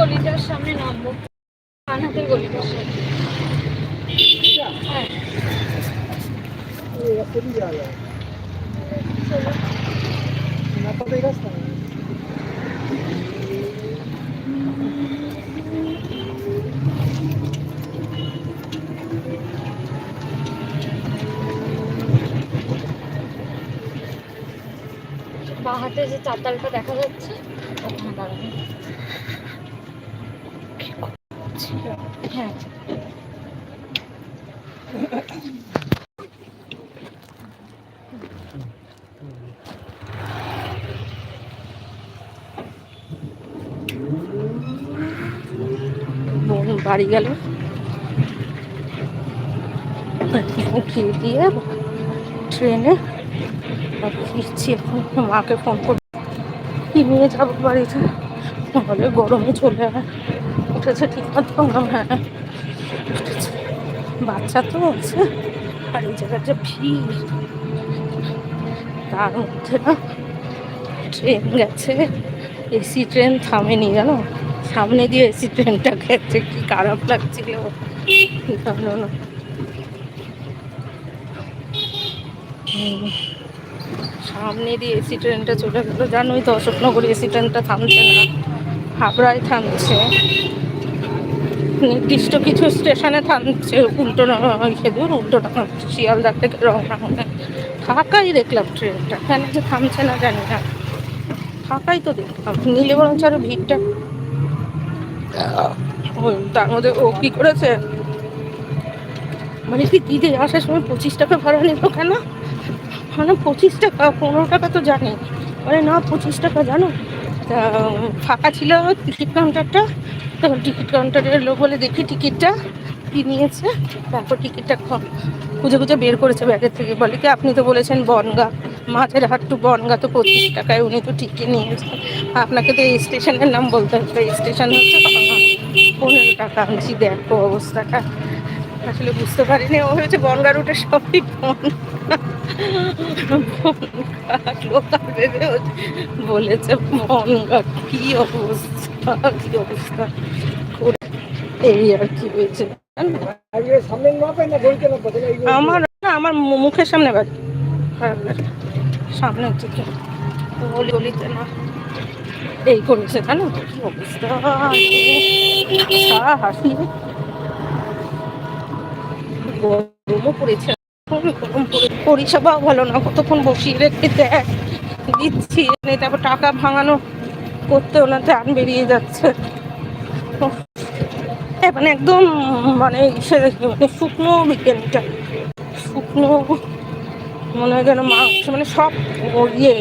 গলিটার সামনে নামবো। ডানহাতের গলিটার সামনে। হ্যাঁ। চলো। বা হাতে যে চাতালটা দেখা যাচ্ছে ওখানে দাঁড়ানো হ্যাঁ। বোন বাড়ি গেল। উঠিয়ে দিয়ে ট্রেনে ফিরছি এখন। মাকে ফোন করে কি নিয়ে যাব বাড়িতে? নাহলে গরমে চলে আয়। উঠেছে ঠিক মতো বাচ্চা তো আছে। আর এই জায়গার যে ভিড়, তার মধ্যে না ট্রেন গেছে। এসি ট্রেন থামেনি, জানো? সামনে দিয়ে এসি ট্রেনটা গেছে। কি খারাপ লাগছিল। জানো না। সামনে দিয়ে এসি ট্রেনটা চলে গেলো। জানোই তো অশোকনগর এসি ট্রেনটা থামছে না। হাবড়ায় থামছে। নির্দিষ্ট কিছু স্টেশনে থামছে, উল্টো সেদুর উল্টো শিয়ালদার থেকে রওনা হলে ফাঁকাই দেখলাম ট্রেনটা কেন যে থামছে না জানি না। ফাঁকাই তো দেখলাম, নিলে বরঞ্চ আরও ভিড়টা। তার মধ্যে ও কি করেছে? মানে কি দিদি আসার সময় পঁচিশ টাকা ভাড়া নিল কেন? মানে পঁচিশ টাকা, পনেরো টাকা তো জানি। মানে না, পঁচিশ টাকা জানো? ফাঁকা ছিল টিকিট কাউন্টারটা তখন টিকিট কাউন্টারের লোক বলে, দেখি টিকিটটা। কি নিয়েছে? তারপর টিকিটটা খুঁজে খুঁজে বের করেছে ব্যাগের থেকে। বলে কি, আপনি তো বলেছেন বনগা, মাঝের হাট টু বনগা তো পঁচিশ টাকায় উনি তো টিকিট নিয়েছেন। আপনাকে তো এই স্টেশনের নাম বলতে হবে। এই স্টেশন হচ্ছে পনেরো টাকা। আনছি, দেখো অবস্থাটা। আসলে বুঝতে পারিনি, ও হয়েছে বনগা রুটে সবই বনগা। বলেছে, বনগা কি অবস্থা? কি এই আর কি হয়েছে? আমার না আমার মুখের সামনে বাড়ি হ্যাঁ, সামনের দিকে গলি গলিতে না এই করেছে জানো কি অবস্থা? হাসি পরিষেবাও ভালো না। কতক্ষণ বসিয়ে রেখে দেয়? দিচ্ছি তারপর টাকা ভাঙানো। করতে ওনাতে আন বেরিয়ে যাচ্ছে। মানে একদম মানে ইসে মানে শুকনো বিকেলটা। শুকনো, মনে হয় যেন মাংস মানে সব ইয়ে।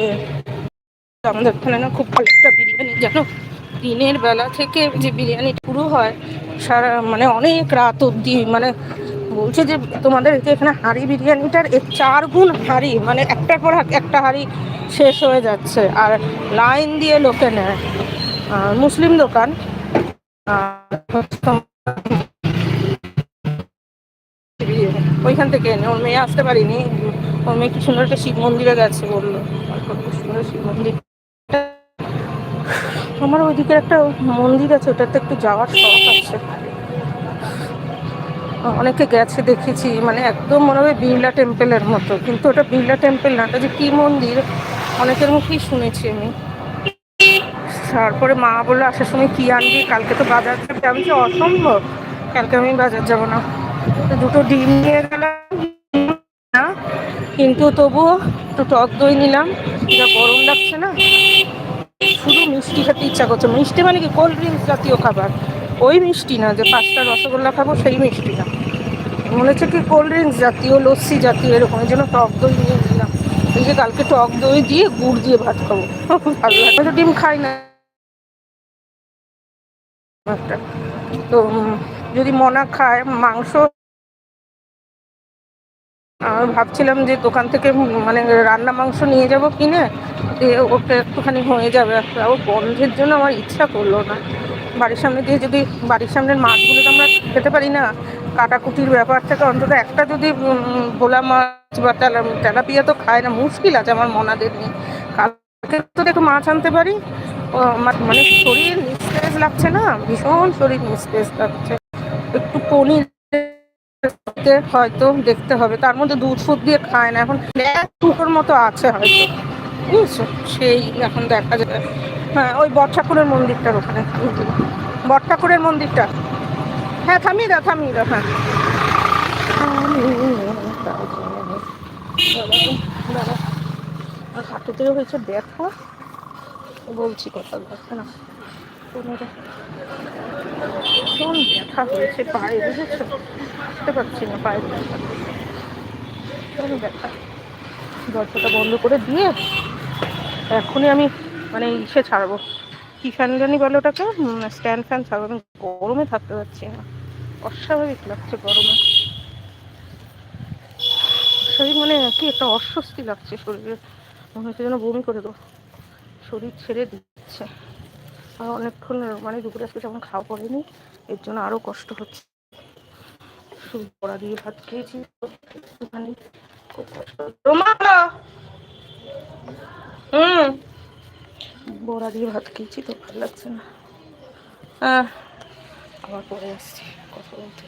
আমাদের ওখানে না খুব ভালো একটা বিরিয়ানি, যেন দিনের বেলা থেকে যে বিরিয়ানি শুরু হয়, সারা মানে অনেক রাত অবধি মানে বলছে যে তোমাদের এখানে হাঁড়ি বিরিয়ানিটার এর চার গুণ হাঁড়ি মানে একটার পর একটা হাঁড়ি শেষ হয়ে যাচ্ছে আর লাইন দিয়ে লোকে নেয়। মুসলিম দোকান। ওইখান থেকে এনে, ওর মেয়ে আসতে পারিনি। ওর মেয়ে কি সুন্দর একটা শিব মন্দিরে গেছে বলল। সুন্দর শিব মন্দির। আমার ওইদিকে একটা মন্দির আছে, ওটাতে একটু যাওয়ার শখ আছে। অনেকে গেছে দেখেছি মানে একদম মনে হবে বিড়লা টেম্পেলের মতো। কিন্তু ওটা বিড়লা টেম্পেল না, ওটা যে কি মন্দির? অনেকের মুখেই শুনেছি আমি। তারপরে মা বলল, আসার সময় কি আনবি? কালকে তো বাজার যাবে। আমি যে, অসম্ভব। কালকে আমি বাজার যাব না। তো দুটো ডিম নিয়ে গেলাম, না, কিন্তু তবুও একটু টক দই নিলাম। যা গরম লাগছে না, শুধু মিষ্টি খেতে ইচ্ছা করছে। মিষ্টি মানে কি, কোল্ড ড্রিঙ্কস জাতীয় খাবার। ওই মিষ্টি না, যে পাঁচটা রসগোল্লা খাব সেই মিষ্টি না। মনে হচ্ছে কি কোল্ড ড্রিঙ্কস জাতীয়, লস্যি জাতীয়, এরকম। এই জন্য টক দই নিয়ে নিলাম। এই যে কালকে টক দই দিয়ে গুড় দিয়ে ভাত খাব। ভালো লাগে। তো ডিম খাই না। একটা। তো যদি মনা খায়, মাংস আমি ভাবছিলাম যে দোকান থেকে মানে রান্না মাংস নিয়ে যাব কিনে ওটা একটুখানি হয়ে যাবে ও বন্ধের জন্য আমার ইচ্ছা করল না। বাড়ির সামনে দিয়ে যদি বাড়ির সামনের মাছগুলো তো আমরা খেতে পারি না, কাটাকুটির ব্যাপার থেকে অন্তত একটা যদি ভোলা মাছ বা তেলা, তেলাপিয়া তো খায় না, মুশকিল আছে আমার মনাদের নিয়ে। কালকে তো একটু মাছ আনতে পারি। মানে শরীর নিস্তেজ লাগছে না, ভীষণ শরীর নিস্তেজ লাগছে। একটু পনির হয়তো দেখতে হবে, তার মধ্যে দুধ ফুদ দিয়ে খায় না, এখন মতো আছে হয়তো। বুঝছ? সেই এখন দেখা যাবে। হ্যাঁ ওই বট ঠাকুরের মন্দিরটার ওখানে। বট ঠাকুরের মন্দিরটা। হ্যাঁ থামিয়ে দাও থামিয়ে দাও হ্যাঁ। হাঁটুতেও হয়েছে ব্যথা বলছি কথা ব্যথা না। ব্যথা হয়েছে, পায়ে বুঝেছ? পারছি না ব্যথা। ব্যথা। দরজাটা বন্ধ করে দিয়ে এখনই আমি মানে ইসে ছাড়বো। কি ফ্যান জানি বলে ওটাকে স্ট্যান্ড ফ্যান ছাড়বো। আমি গরমে থাকতে পারছি না। অস্বাভাবিক লাগছে গরমে। শরীর মানে কি একটা অস্বস্তি লাগছে শরীরে। মনে হচ্ছে যেন বমি করে দেবো। শরীর ছেড়ে দিচ্ছে। আর অনেকক্ষণ মানে দুপুরে আজকে তেমন খাওয়া পড়েনি এর জন্য আরও কষ্ট হচ্ছে। শুধু দিয়ে ভাত খেয়েছি। একটুখানি। হুম। বড়া দিয়ে ভাত খেয়েছি তো ভালো লাগছে না। আবার পরে আসছি কথা বলতে।